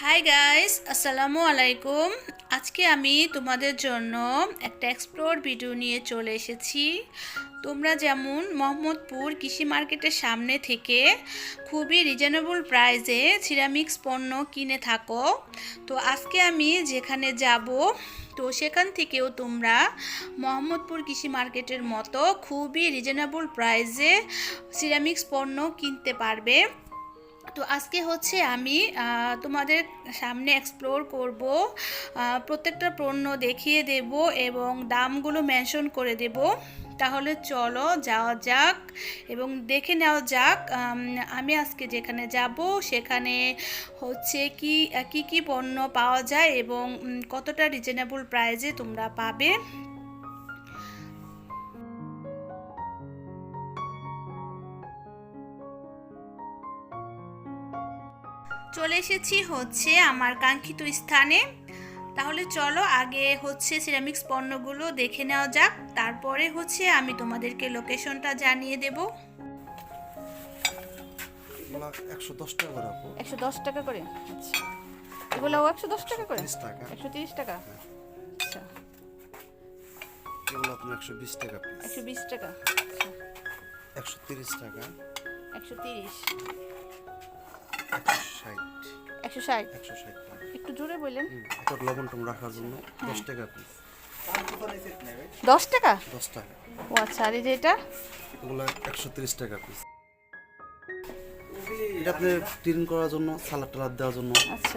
Hi guys আসসালামু আলাইকুম আজকে আমি তোমাদের জন্য একটা এক্সপ্লোর ভিডিও নিয়ে চলে এসেছি। তোমরা যেমন মোহাম্মদপুর কৃষি মার্কেটের সামনে থেকে খুবই রিজনেবল প্রাইসে সিরামিক্স পণ্য কিনে থাকো। তো আজকে আমি যেখানে যাব, তো সেখান থেকেও তোমরা মোহাম্মদপুর কৃষি মার্কেটের মতো খুবই রিজনেবল প্রাইসে সিরামিক্স পণ্য কিনতে পারবে। তো আজকে হচ্ছে আমি তোমাদের সামনে এক্সপ্লোর করব প্রত্যেকটা পণ্য দেখিয়ে দেব এবং দামগুলো মেনশন করে দেব। তাহলে চলো যাওয়া যাক এবং দেখে নেওয়া যাক আমি আজকে যেখানে যাব সেখানে হচ্ছে কি কি কি পণ্য পাওয়া যায় এবং কতটা রিজনেবল প্রাইসে তোমরা পাবে। চলে এসেছি হচ্ছে আমার কাঙ্ক্ষিত স্থানে। তাহলে চলো আগে হচ্ছে সিরামিক্স পণ্যগুলো দেখে নেওয়া যাক। তারপরে হচ্ছে আমি তোমাদেরকে লোকেশনটা জানিয়ে দেব। একশো দশ টাকা করে আপু। একশো দশ টাকা করে? আচ্ছা। এগুলোও একশো দশ টাকা করে? তিরিশ টাকা। একশো তিরিশ টাকা? আচ্ছা। এগুলো আপনার একশো বিশ টাকা একশো বিশ টাকা? আচ্ছা। একশো তিরিশ টাকা। একশো তিরিশ। একশো ষাট। একশো ষাট? টাকা একটু জোরে বললেন? এটা লবণ টম রাখার জন্য দশ টাকা পিস দশ টাকা? দশ টাকা। ও আচ্ছা আর এই যে এটা? এগুলো একশো তিরিশ টাকা পিস এটা আপনি টিন করার জন্য সালাদ টালাদ দেওয়ার জন্য। আচ্ছা।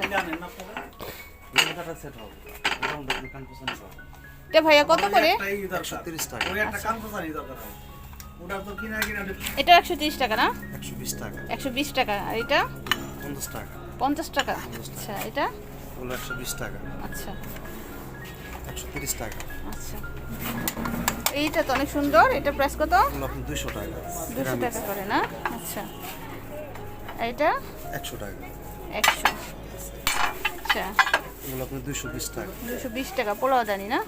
টাকা সেট হবে। এটা ভাইয়া কত করে? একশো তিরিশ টাকা। এটা একশো তিরিশ টাকা না? একশো বিশ টাকা। একশো বিশ টাকা। আর এটা? পঞ্চাশ টাকা। পঞ্চাশ টাকা? আচ্ছা এটা? এগুলো একশো বিশ টাকা। আচ্ছা। একশো তিরিশ টাকা। আচ্ছা। এইটা তো অনেক সুন্দর। এটা প্রাইস কত? দুইশো টাকা। দুশো টাকা করে না? আচ্ছা। এটা একশো টাকা। একশো। আচ্ছা। এগুলো আপনি দুইশো বিশ টাকা। দুশো বিশ টাকা পোলাও জানি না?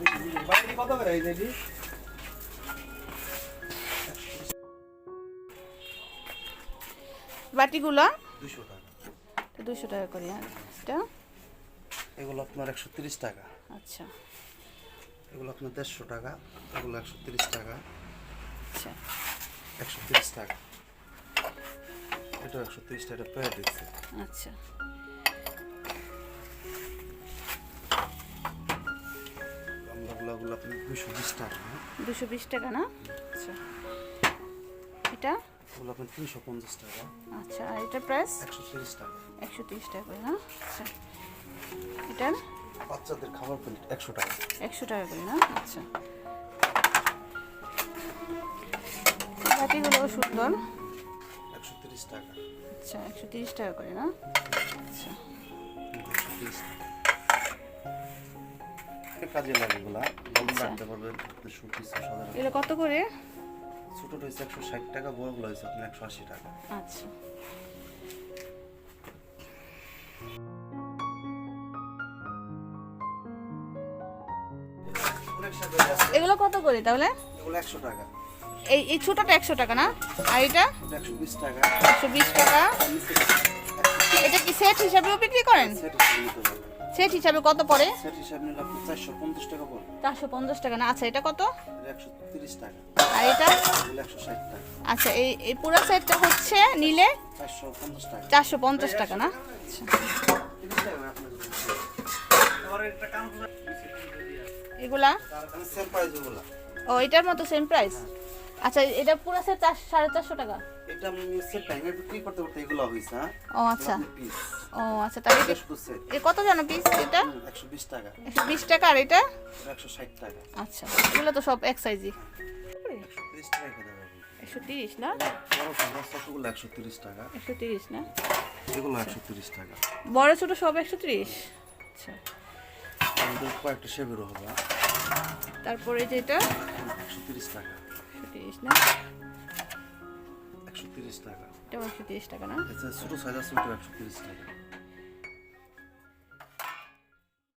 বাটিগুলো? দুইশো টাকা। দুশো টাকা করে আর এটা? এগুলো আপনার একশো তিরিশ টাকা। আচ্ছা। এগুলো আপনার দেড়শো টাকা এগুলো একশো তিরিশ টাকা। আচ্ছা। একশো তিরিশ টাকা। এটা একশো তিরিশ টাকা পেয়ে দিচ্ছে। আচ্ছা। দুইশো বিশ টাকা হ্যাঁ? দুশো বিশ টাকা না? আচ্ছা। এটা? ওগুলো আপনার তিনশো পঞ্চাশ টাকা। আচ্ছা আর এটার প্রাইস? একশো তিরিশ টাকা। একশো তিরিশ টাকা করে না আচ্ছা এটার? বাচ্চাদের খাবার প্লেট একশো টাকা। একশো টাকা করে না? আচ্ছা। বাটিগুলো সুন্দর। একশো তিরিশ টাকা। আচ্ছা একশো তিরিশ টাকা করে না? আচ্ছা। কাজে লাগে এগুলা। লবণ রাখতে পারবেন এগুলো কত করে? ছোটোটা হচ্ছে একশো ষাট টাকা বড়গুলো হচ্ছে আপনার একশো আশি টাকা। আচ্ছা। এগুলো কত করে তাহলে? এগুলো একশো টাকা। এই এই ছোটটা একশো টাকা না? আর এটা? একশো বিশ টাকা। একশো বিশ টাকা। এটা কি সেট হিসাবেও বিক্রি করেন? সেট হিসেবে সেট হিসাবে কত পড়ে? সেট হিসাবে নিলে আপনি চারশো পঞ্চাশ টাকা পড়বে। চারশো পঞ্চাশ টাকা না। আচ্ছা এটা কত? এটা একশো তিরিশ টাকা। আর এটা? এগুলো একশো ষাট টাকা। আচ্ছা এই এই পুরো সেটটা হচ্ছে নিলে চারশো পঞ্চাশ টাকা। চারশো পঞ্চাশ টাকা না? আচ্ছা। এগুলা? সেম প্রাইস ওগুলো ও এটার মতো সেম প্রাইস আচ্ছা এটা পুরো সেট চার সাড়ে চারশো টাকা? এটা আমি টাইমে বিক্রি করতে করতে এগুলো হয়েছে হ্যাঁ? ও আচ্ছা। পিস ও আচ্ছা তাহলে এটা এ কত জানো পিস এটা? একশো বিশ টাকা। একশো বিশ টাকা আর এটা? এটা একশো ষাট টাকা। আচ্ছা এগুলো তো সব এক সাইজই একশো তিরিশ টাকা না? বড় পঞ্চাশ টাকাগুলো একশো তিরিশ টাকা। একশো তিরিশ না? এগুলো একশো তিরিশ টাকা। বড় ছোট সব একশো তিরিশ? আচ্ছা। আমাদের কয়েকটা শেপেরও হবে হ্যাঁ? তারপরে যেটা? একশো তিরিশ টাকা। না? একশো তিরিশ টাকা। এটা একশো তিরিশ টাকা না? এছাড়া ছোটো সাইজ আছে ওটা একশো তিরিশ টাকা।